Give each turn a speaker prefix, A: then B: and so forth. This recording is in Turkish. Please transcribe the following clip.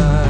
A: sky